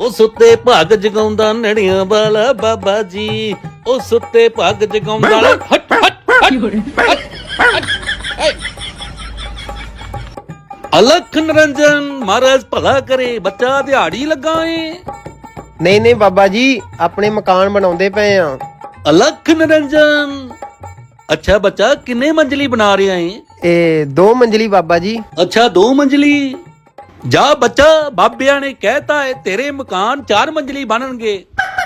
ਉਹ ਸੁੱਤੇ ਭਾਗ ਜਗਾਉਂਦਾ ਨੜੀਆਂ ਵਾਲਾ ਬਾਬਾ ਜੀ। ਉਹ ਸੁੱਤੇ ਭਾਗ ਜਗਾਉਂਦਾ ਹਟ ਹਟ ਹਟ ਅਲਖ ਨਿਰੰਜਨ ਮਹਾਰਾਜ ਭਲਾ ਕਰੇ ਬੱਚਾ ਦਿਹਾੜੀ ਲਗਾਏ। ਨਹੀਂ ਨਹੀਂ ਬਾਬਾ ਜੀ ਆਪਣੇ ਮਕਾਨ ਬਣਾਉਂਦੇ ਪਏ ਆ। ਅਲਖ ਨਿਰੰਜਨ ਅੱਛਾ ਬੱਚਾ ਕਿੰਨੇ ਮੰਜ਼ਲੀ ਬਣਾ ਰਿਹਾ ਹੈ ਇਹ ਦੋ ਮੰਜ਼ਲੀ ਬਾਬਾ ਜੀ। ਅੱਛਾ ਦੋ ਮੰਜ਼ਲੀ। ਜਾ ਬੱਚਾ ਬਾਬਿਆਂ ਨੇ ਕਹਿਤਾ ਹੈ ਤੇਰੇ ਮਕਾਨ ਚਾਰ ਮੰਜ਼ਲੀ ਬਣਨਗੇ।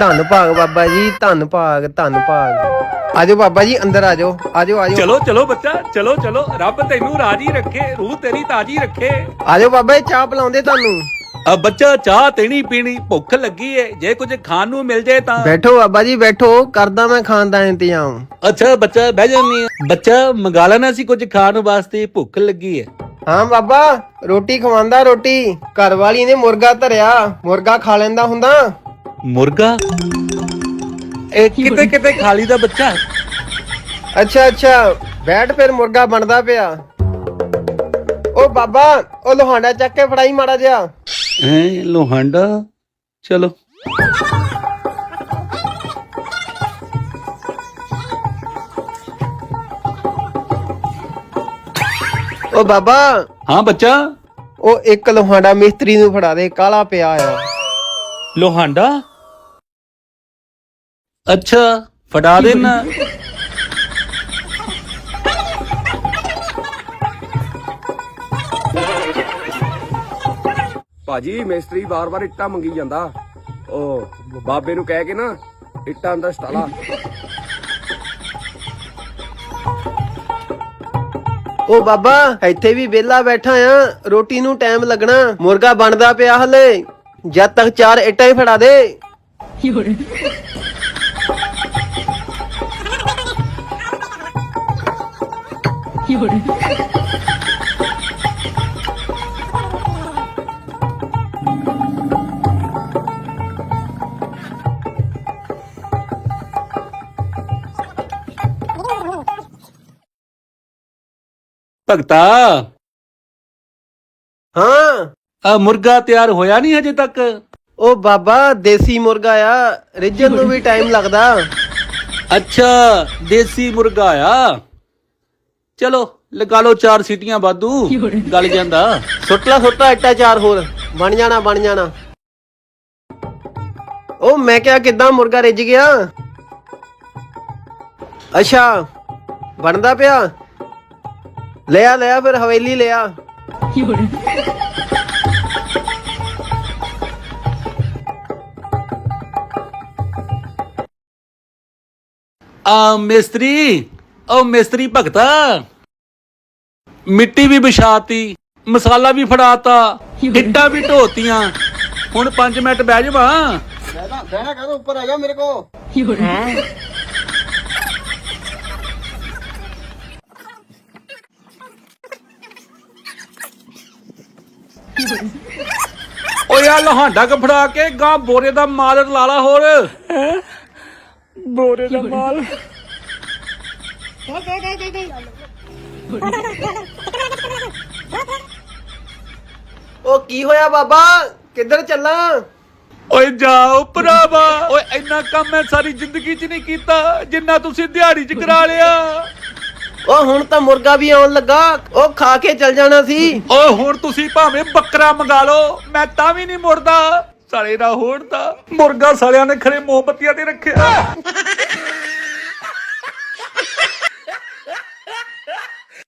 ਧੰਨ ਭਾਗ ਬਾਬਾ ਜੀ ਧੰਨ ਭਾਗ ਧੰਨ ਭਾਗ। ਆਜੋ ਬਾਬਾ ਜੀ ਅੰਦਰ ਆਜੋ ਆਜੋ ਆਜੋ। ਚਲੋ ਚਲੋ ਬੱਚਾ ਚਲੋ ਚਲੋ ਰੱਬ ਤੈਨੂੰ ਰਾਜੀ ਰੱਖੇ ਰੂਹ ਤੇਰੀ ਤਾਜੀ ਰੱਖੇ। ਆਜੋ ਬਾਬਾ ਜੀ ਚਾਹ ਪਿਲਾਉਂਦੇ ਤੁਹਾਨੂੰ। ਆ ਬੱਚਾ ਚਾਹ ਤੇਣੀ ਪੀਣੀ ਭੁੱਖ ਲੱਗੀ ਏ ਜੇ ਕੁਝ ਖਾਣ ਨੂੰ ਮਿਲ ਜਾਏ ਤਾਂ। ਬੈਠੋ ਬਾਬਾ ਜੀ ਬੈਠੋ ਕਰਦਾ ਮੈਂ ਖਾਣ ਦਾ ਇੰਤਜ਼ਾਮ। ਅੱਛਾ ਬੱਚਾ ਬਹਿ ਜਾਂਦੀ ਆ। ਬੱਚਾ ਮੰਗਾ ਲੈਣਾ ਸੀ ਕੁਝ ਖਾਣ ਵਾਸਤੇ ਭੁੱਖ ਲੱਗੀ ਏ। ਹਾਂ ਬਾਬਾ ਰੋਟੀ ਖਵਾਉਂਦਾ ਰੋਟੀ। ਘਰ ਵਾਲੀ ਨੇ ਮੁਰਗਾ ਧਰਿਆ ਮੁਰਗਾ ਖਾ ਲੈਂਦਾ ਹੁੰਦਾ। ਮੁਰਗਾ? ਇਹ ਕਿਤੇ ਕਿਤੇ ਖਾਲੀ ਦਾ ਬੱਚਾ। ਅੱਛਾ ਅੱਛਾ ਬੈਠ ਫਿਰ ਮੁਰਗਾ ਬਣਦਾ ਪਿਆ। ਉਹ ਬਾਬਾ ਉਹ ਲੋਹਾਂਡਾ ਚੱਕ ਕੇ ਫੜਾਈ ਮਾੜਾ ਜਿਹਾ। ਹੈ ਲੋਹਾਂਡਾ? ਚਲੋ। ਉਹ ਬਾਬਾ। ਹਾਂ ਬੱਚਾ? ਉਹ ਇੱਕ ਲੋਹਾਂਡਾ ਮਿਸਤਰੀ ਨੂੰ ਫੜਾ ਦੇ ਕਾਲਾ ਪਿਆ ਆ। ਲੋਹਾਂਡਾ? ਅੱਛਾ ਫੜਾ ਦੇਣਾ। ਭਾਜੀ ਮਿਸਤਰੀ ਬਾਰ-ਬਾਰ ਇੱਟਾਂ ਮੰਗੀ ਜਾਂਦਾ। ਉਹ ਬਾਬੇ ਨੂੰ ਕਹਿ ਕੇ ਨਾ ਇੱਟਾਂ ਦਾ ਸਟਾਲਾ। ਉਹ ਬਾਬਾ, ਇੱਥੇ ਵੀ ਵਿਹਲਾ ਬੈਠਾ ਆ। ਰੋਟੀ ਨੂੰ ਟਾਈਮ ਲੱਗਣਾ। ਮੁਰਗਾ ਬਣਦਾ ਪਿਆ ਹਲੇ। ਜਦ ਤੱਕ ਚਾਰ ਇੱਟਾਂ ਹੀ ਫੜਾ ਦੇ। ਭਗਤਾ। ਹਾਂ। ਆ ਮੁਰਗਾ ਤਿਆਰ ਹੋਇਆ ਨਹੀਂ ਹਜੇ ਤੱਕ? ਉਹ ਬਾਬਾ ਦੇਸੀ ਮੁਰਗਾ ਆ। ਰਿੱਝਣ ਨੂੰ ਵੀ ਟਾਈਮ ਲੱਗਦਾ। ਅੱਛਾ ਦੇਸੀ ਮੁਰਗਾ ਆ। ਚਲੋ ਲਗਾ ਲਓ ਚਾਰ ਸੀਟੀਆਂ ਬਾਦੂ ਗਲ ਜਾਂਦਾ। ਸੁੱਟ ਲਾ ਸੁੱਟਾ ਇੱਟਾਂ ਚਾਰ ਹੋਰ। ਬਣ ਜਾਣਾ ਬਣ ਜਾਣਾ। ਉਹ ਮੈਂ ਕਿਹਾ ਕਿਦਾਂ ਮੁਰਗਾ ਰਿੱਝ ਗਿਆ? ਅੱਛਾ ਬਣਦਾ ਪਿਆ? ਲਿਆ ਲਿਆ ਫਿਰ ਹਵੇਲੀ ਲਿਆ ਆ। ਮਿਸਤਰੀ ਉਹ ਮਿਸਤਰੀ ਭਗਤਾ। ਮਿੱਟੀ ਵੀ ਵਿਛਾਤੀ ਮਸਾਲਾ ਵੀ ਫੜਾਤਾ ਇੱਟਾਂ ਵੀ ਢੋਤੀਆਂ। ਹੁਣ 5 ਮਿੰਟ ਬਹਿ ਜਾਵਾਂ ਬਹਿਣਾ ਕਦੋਂ ਉੱਪਰ ਆ ਜਾ ਮੇਰੇ ਕੋ ਓਏ ਆ ਲੋਹਾਂਡਾ ਕ ਫੜਾ ਕੇ ਗਾਂ ਬੋਰੇ ਦਾ ਮਾਲ ਲਾ ਲਾ ਹੋਰ। ਬੋਰੇ ਦਾ ਮਾਲ। ਉਹ ਕੀ ਹੋਇਆ ਬਾਬਾ? ਕਿੱਧਰ ਚੱਲਾਂ? ਓਏ ਜਾਓ ਭਰਾਵਾ। ਓਏ ਇੰਨਾ ਕੰਮ ਮੈਂ ਸਾਰੀ ਜ਼ਿੰਦਗੀ 'ਚ ਨਹੀਂ ਕੀਤਾ ਜਿੰਨਾ ਤੁਸੀਂ ਦਿਹਾੜੀ 'ਚ ਕਰਾ ਲਿਆ। ਉਹ ਹੁਣ ਤਾਂ ਮੁਰਗਾ ਵੀ ਆਉਣ ਲੱਗਾ। ਉਹ ਖਾ ਕੇ ਚੱਲ ਜਾਣਾ ਸੀ। ਓਏ, ਹੁਣ ਤੁਸੀਂ ਭਾਵੇਂ ਬੱਕਰਾ ਮੰਗਾ ਲਓ, ਮੈਂ ਤਾਂ ਵੀ ਨਹੀਂ ਮੁੜਦਾ। ਸਾਲੇ ਦਾ ਹੋੜਦਾ ਮੁਰਗਾ ਸਾਲਿਆਂ ਨੇ ਖਰੇ ਮੋਮਬੱਤੀਆਂ ਤੇ ਰੱਖਿਆ।